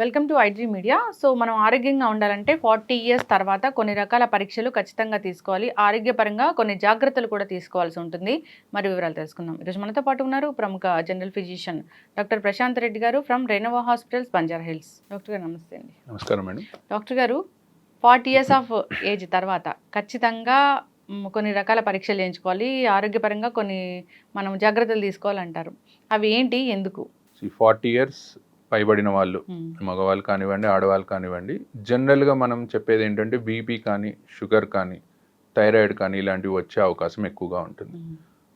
Welcome to iDream media. So మనం ఆరోగ్యంగా ఉండాలంటే ఫార్టీ ఇయర్స్ తర్వాత కొన్ని రకాల పరీక్షలు ఖచ్చితంగా తీసుకోవాలి. ఆరోగ్యపరంగా కొన్ని జాగ్రత్తలు కూడా తీసుకోవాల్సి ఉంటుంది. మరి వివరాలు తెలుసుకుందాం. ఈరోజు మనతో పాటు ఉన్నారు ప్రముఖ general physician doctor Prashanth Reddy గారు from Renova hospitals Banjara Hills. Doctor గారు నమస్తే అండి. నమస్కారం మేడం. డాక్టర్ గారు ఫార్టీ ఇయర్స్ ఆఫ్ ఏజ్ తర్వాత ఖచ్చితంగా కొన్ని రకాల పరీక్షలు చేయించుకోవాలి. ఆరోగ్యపరంగా కొన్ని మనం జాగ్రత్తలు తీసుకోవాలంటారు. అవి ఏంటి? ఎందుకు? ఫార్టీ ఇయర్స్ పైబడిన వాళ్ళు మగవాళ్ళు కానివ్వండి ఆడవాళ్ళు కానివ్వండి జనరల్గా మనం చెప్పేది ఏంటంటే బీపీ కానీ షుగర్ కానీ థైరాయిడ్ కానీ ఇలాంటివి వచ్చే అవకాశం ఎక్కువగా ఉంటుంది.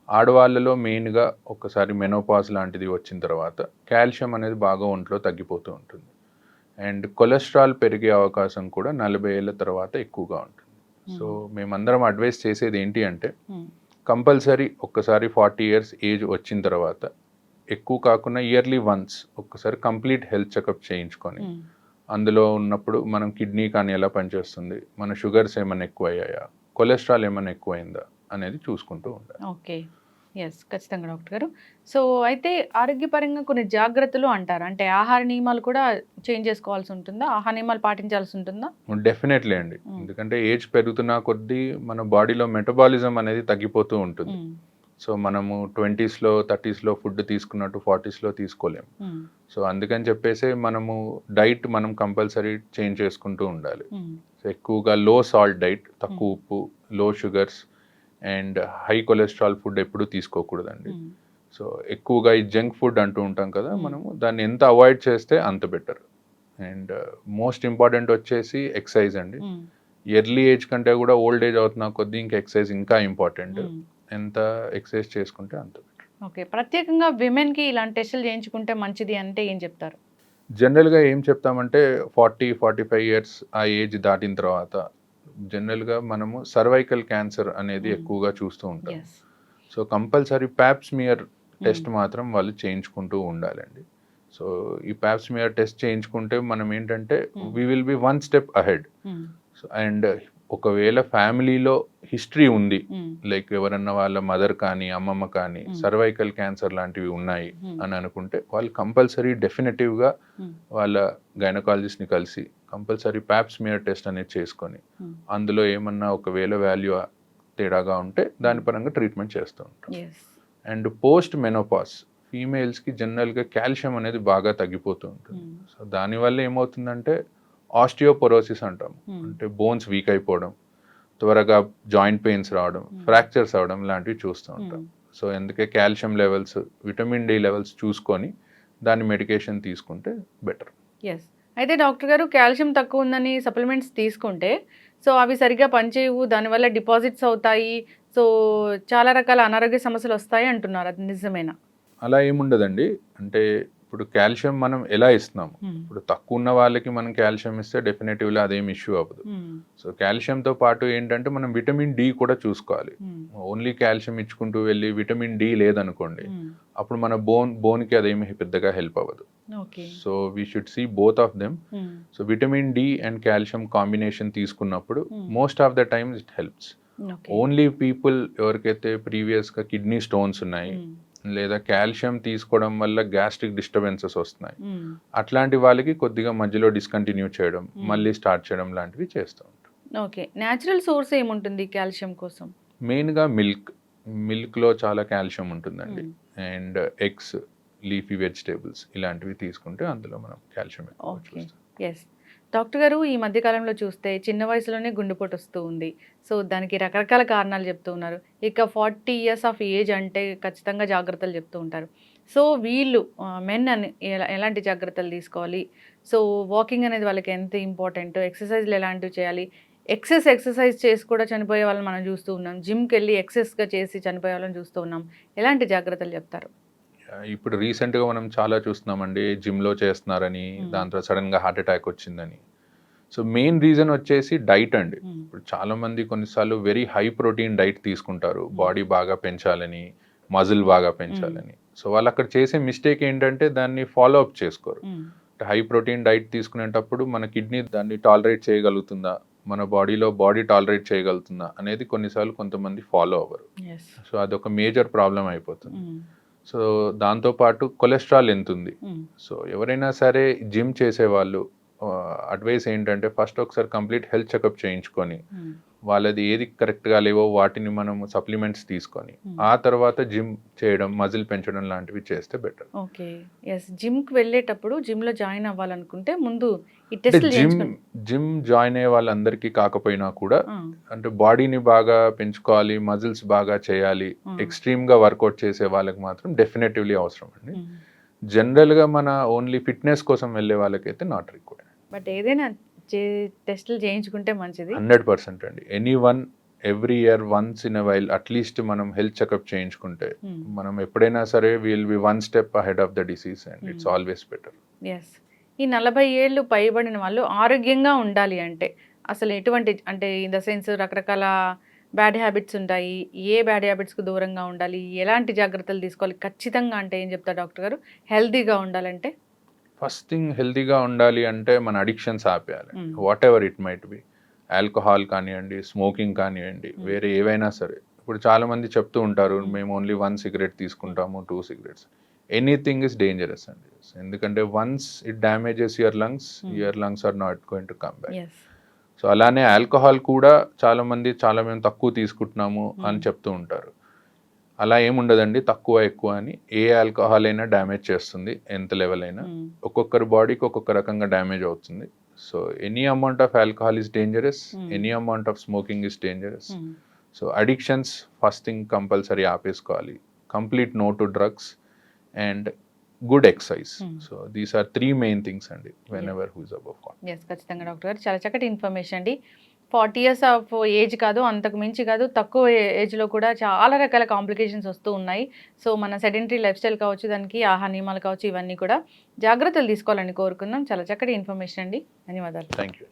ఆడవాళ్ళలో మెయిన్గా ఒక్కసారి మెనోపాజ్ లాంటిది వచ్చిన తర్వాత కాల్షియం అనేది బాగా ఒంట్లో తగ్గిపోతూ ఉంటుంది. అండ్ కొలెస్ట్రాల్ పెరిగే అవకాశం కూడా నలభై ఏళ్ళ తర్వాత ఎక్కువగా ఉంటుంది. సో మేమందరం అడ్వైస్ చేసేది ఏంటి అంటే కంపల్సరీ ఒక్కసారి ఫార్టీ ఇయర్స్ ఏజ్ వచ్చిన తర్వాత ఎక్కువ కాకుండా ఇయర్లీ వన్స్ ఒక్కసారి కంప్లీట్ హెల్త్ చెకప్ చేయించుకొని. అందులో ఉన్నప్పుడు మనం కిడ్నీ కానీ ఎలా పనిచేస్తుంది మన షుగర్స్ ఏమైనా ఎక్కువ అయ్యాయా కొలెస్ట్రాల్ ఏమైనా ఎక్కువైందా అనేది చూసుకుంటూ ఉండాలి. ఓకే. ఎస్ ఖచ్చితంగా డాక్టర్ గారు. సో అయితే ఆరోగ్యపరంగా కొన్ని జాగ్రత్తలు అంటారు? అంటే ఆహార నియమాలు కూడా చేంజ్ చేసుకోవాల్సి ఉంటుందా? ఆహార నియమాలు పాటించాల్సి ఉంటుందా? డెఫినెట్లీ అండి. ఎందుకంటే ఏజ్ పెరుగుతున్న కొద్దీ మన బాడీలో మెటబాలిజం అనేది తగ్గిపోతూ ఉంటుంది. సో మనము ట్వంటీస్లో థర్టీస్లో ఫుడ్ తీసుకున్నట్టు ఫార్టీస్లో తీసుకోలేము. మ్, సో అందుకని చెప్పేసి మనము డైట్ మనం కంపల్సరీ చేంజ్ చేసుకుంటూ ఉండాలి. మ్, సో ఎక్కువగా లో సాల్ట్ డైట్ తక్కువ ఉప్పు low sugars and high cholesterol food ఎప్పుడూ తీసుకోకూడదండి. సో ఎక్కువగా ఈ జంక్ ఫుడ్ అంటూ ఉంటాం కదా Hmm. మనము దాన్ని ఎంత అవాయిడ్ చేస్తే అంత బెటర్. అండ్ మోస్ట్ ఇంపార్టెంట్ వచ్చేసి ఎక్సర్సైజ్ అండి. ఎర్లీ ఏజ్ కంటే కూడా ఓల్డ్ ఏజ్ అవుతున్న కొద్దీ ఇంకా ఎక్సర్సైజ్ ఇంకా ఇంపార్టెంట్. ఎంత ఎక్సర్సైజ్ చేసుకుంటే అంత ఓకే ప్రత్యేకంగా విమెన్కి ఇలాంటి టెస్టులు చేయించుకుంటే మంచిది అంటే ఏం చెప్తారు? జనరల్గా ఏం చెప్తామంటే ఫార్టీ ఫార్టీ ఫైవ్ ఇయర్స్ ఆ ఏజ్ దాటిన తర్వాత జనరల్గా మనము సర్వైకల్ క్యాన్సర్ అనేది. ఎక్కువగా చూస్తూ ఉంటాం. సో కంపల్సరీ ప్యాప్స్మియర్ టెస్ట్ మాత్రం వాళ్ళు చేయించుకుంటూ ఉండాలండి. సో ఈ ప్యాప్స్మియర్ టెస్ట్ చేయించుకుంటే మనం ఏంటంటే. We will be one step ahead so and ఒకవేళ ఫ్యామిలీలో హిస్టరీ ఉంది లైక్ ఎవరన్నా వాళ్ళ మదర్ కానీ అమ్మమ్మ కానీ. సర్వైకల్ క్యాన్సర్ లాంటివి ఉన్నాయి అని అనుకుంటే వాళ్ళు కంపల్సరీ డెఫినెటివ్గా వాళ్ళ గైనకాలజిస్ట్ని కలిసి కంపల్సరీ ప్యాప్స్మియర్ టెస్ట్ అనేది చేసుకొని అందులో ఏమన్నా ఒకవేళ వాల్యూ తేడాగా ఉంటే దాని పరంగా ట్రీట్మెంట్ చేస్తూ ఉంటాం. అండ్ పోస్ట్ మెనోపాస్ ఫీమేల్స్కి జనరల్గా కాల్షియం అనేది బాగా తగ్గిపోతూ ఉంటుంది. సో దానివల్ల ఏమవుతుందంటే ఆస్టియోపొరోసిస్ అంటాం. Hmm. అంటే బోన్స్ వీక్ అయిపోవడం త్వరగా జాయింట్ పెయిన్స్ రావడం Hmm. ఫ్రాక్చర్స్ అవడం లాంటివి చూస్తూ ఉంటాం. సో అందుకే calcium levels vitamin D levels చూసుకొని దాని మెడికేషన్ తీసుకుంటే బెటర్. ఎస్ అయితే డాక్టర్ గారు కాల్షియం తక్కువ ఉందని సప్లిమెంట్స్ తీసుకుంటే సో అవి సరిగ్గా పనిచేయవు దానివల్ల డిపాజిట్స్ అవుతాయి సో చాలా రకాల అనారోగ్య సమస్యలు వస్తాయి అంటున్నారు. అది నిజమేనా? అలా ఏముండదండి. అంటే ఇప్పుడు కాల్షియం మనం ఎలా ఇస్తున్నాము? ఇప్పుడు తక్కువ ఉన్న వాళ్ళకి మనం కాల్షియం ఇస్తే డెఫినెటివ్లీ అదేం ఇష్యూ అవ్వదు. సో కాల్షియంతో పాటు ఏంటంటే మనం విటమిన్ డి కూడా చూసుకోవాలి. ఓన్లీ కాల్షియం ఇచ్చుకుంటూ వెళ్ళి విటమిన్ డి లేదనుకోండి అప్పుడు మన బోన్ బోన్కి అదేమి పెద్దగా హెల్ప్ అవ్వదు. So we should see both of them. So vitamin D and calcium combination తీసుకున్నప్పుడు. Most of the times it helps. Only people ఎవరికైతే ప్రీవియస్గా కిడ్నీ స్టోన్స్ ఉన్నాయి లేదా కాల్షియం తీసుకోవడం వల్ల గ్యాస్ట్రిక్ డిస్టర్బెన్సెస్ వస్తున్నాయి. అట్లాంటి వాళ్ళకి కొద్దిగా మధ్యలో డిస్కంటిన్యూ చేయడం. మళ్ళీ స్టార్ట్ చేయడం లాంటివి చేస్తూ ఉంటాం ఓకే. న్యాచురల్ సోర్స్ ఏముంటుంది కాల్షియం కోసం? మెయిన్గా మిల్క్ మిల్క్లో చాలా కాల్షియం ఉంటుందండి. అండ్ ఎగ్స్ లీఫీ వెజిటేబుల్స్ ఇలాంటివి తీసుకుంటే అందులో మనం కాల్షియం ఎస్ డాక్టర్ గారు ఈ మధ్యకాలంలో చూస్తే చిన్న వయసులోనే గుండెపోటు వస్తూ ఉంది. సో దానికి రకరకాల కారణాలు చెప్తూ ఉన్నారు. ఇక ఫార్టీ ఇయర్స్ ఆఫ్ ఏజ్ అంటే ఖచ్చితంగా జాగ్రత్తలు చెప్తూ ఉంటారు. సో వీళ్ళు మెన్ అని ఎలా ఎలాంటి జాగ్రత్తలు తీసుకోవాలి? సో వాకింగ్ అనేది వాళ్ళకి ఎంత ఇంపార్టెంట్? ఎక్సర్సైజ్లు ఎలాంటివి చేయాలి? ఎక్సెస్ ఎక్సర్సైజ్ చేసి కూడా చనిపోయే వాళ్ళని మనం చూస్తూ ఉన్నాం. జిమ్కి వెళ్ళి ఎక్సెస్గా చేసి చనిపోయే వాళ్ళని చూస్తూ ఉన్నాం. ఎలాంటి జాగ్రత్తలు చెప్తారు? ఇప్పుడు రీసెంట్గా మనం చాలా చూస్తున్నామండి జిమ్లో చేస్తున్నారని. దాంతో సడన్గా హార్ట్ అటాక్ వచ్చిందని. సో మెయిన్ రీజన్ వచ్చేసి డైట్ అండి. ఇప్పుడు చాలా మంది కొన్నిసార్లు వెరీ హై ప్రోటీన్ డైట్ తీసుకుంటారు. బాడీ బాగా పెంచాలని మజిల్ బాగా పెంచాలని. సో వాళ్ళు అక్కడ చేసే మిస్టేక్ ఏంటంటే దాన్ని ఫాలో అప్ చేసుకోరు. హై ప్రోటీన్ డైట్ తీసుకునేటప్పుడు మన కిడ్నీ దాన్ని టాలరేట్ చేయగలుగుతుందా? మన బాడీలో బాడీ టాలరేట్ చేయగలుగుతుందా? అనేది కొన్నిసార్లు కొంతమంది ఫాలో అవ్వరు. సో అదొక మేజర్ ప్రాబ్లం అయిపోతుంది. సో దాంతోపాటు కొలెస్ట్రాల్ ఎంత ఉంది సో ఎవరైనా సరే జిమ్ చేసేవాళ్ళు అడ్వైస్ ఏంటంటే ఫస్ట్ ఒకసారి కంప్లీట్ హెల్త్ చెకప్ చేయించుకొని ఉమ్, వాళ్ళది ఏది కరెక్ట్గా లేవో వాటిని మనం సప్లిమెంట్స్ తీసుకొని Hmm. ఆ తర్వాత జిమ్ చేయడం మజిల్ పెంచడం లాంటివి చేస్తే బెటర్ ఓకే ఎస్ జిమ్కి వెళ్ళేటప్పుడు జిమ్లో జాయిన్ అవ్వాలనుకుంటే ముందు జిమ్ జిమ్ జాయిన్ అయ్యే వాళ్ళందరికీ కాకపోయినా కూడా ఆ, అంటే బాడీని బాగా పెంచుకోవాలి మజిల్స్ బాగా చేయాలి Hmm. ఎక్స్ట్రీమ్గా వర్కౌట్ చేసే వాళ్ళకి మాత్రం డెఫినెట్లీ అవసరం అండి ఉమ్. జనరల్గా మన ఓన్లీ ఫిట్నెస్ కోసం వెళ్ళే వాళ్ళకైతే నాట్ రిక్వైర్డ్ బట్ ఏదైనా టెస్టులు చేయించుకుంటే మంచిది. హండ్రెడ్ పర్సెంట్ అండి. Any one every year once in while at least మనం హెల్త్ చెకప్ చేయించుకుంటే ఉమ్, మనం ఎప్పుడైనా సరే will be one step ahead of the disease and it's Hmm. Always better. Yes ఈ నలభై ఏళ్ళు పైబడిన వాళ్ళు ఆరోగ్యంగా ఉండాలి అంటే అసలు ఎటువంటి అంటే ఇన్ ద సెన్స్ రకరకాల బ్యాడ్ హ్యాబిట్స్ ఉంటాయి. ఏ బ్యాడ్ హ్యాబిట్స్కి దూరంగా ఉండాలి? ఎలాంటి జాగ్రత్తలు తీసుకోవాలి? ఖచ్చితంగా అంటే ఏం చెప్తారు డాక్టర్ గారు? హెల్తీగా ఉండాలంటే ఫస్ట్ థింగ్ హెల్తీగా ఉండాలి అంటే మన అడిక్షన్స్ ఆపేయాలి. Whatever it might be alcohol కానివ్వండి స్మోకింగ్ కానివ్వండి Hmm. వేరే ఏవైనా సరే ఇప్పుడు చాలా మంది చెప్తూ ఉంటారు Hmm. మేము ఓన్లీ వన్ సిగరెట్ తీసుకుంటాము two cigarettes anything is dangerous అండి ఎందుకంటే once it damages your lungs. Your lungs are not going to come back so అలానే ఆల్కహాల్ కూడా చాలా మంది చాలా మేము తక్కువ తీసుకుంటున్నాము అని Hmm. చెప్తూ ఉంటారు అలా ఏముండదండి తక్కువ ఎక్కువ అని ఏ ఆల్కహాల్ అయినా డ్యామేజ్ చేస్తుంది ఎంత లెవెల్ అయినా. ఒక్కొక్కరి బాడీకి ఒక్కొక్క రకంగా డ్యామేజ్ అవుతుంది. So any amount of alcohol is dangerous. Any amount of smoking is dangerous. So addictions first thing compulsory ఆపేసుకోవాలి. Complete no to drugs and good exercise. So these are three main things అండి whenever who's above yes ఖచ్చితంగా doctor గారు. చాలా చక్కటి information అండి. Forty years of age కాదు అంతకు మించి కాదు తక్కువ ఏజ్లో కూడా చాలా రకాల కాంప్లికేషన్స్ వస్తూ ఉన్నాయి. సో మన సెడెంటరీ లైఫ్ స్టైల్ కావచ్చు దానికి ఆహార నియమాలు కావచ్చు ఇవన్నీ కూడా జాగ్రత్తలు తీసుకోవాలని కోరుకుందాం. చాలా చక్కటి ఇన్ఫర్మేషన్ అండి. ధన్యవాదాలు. Thank you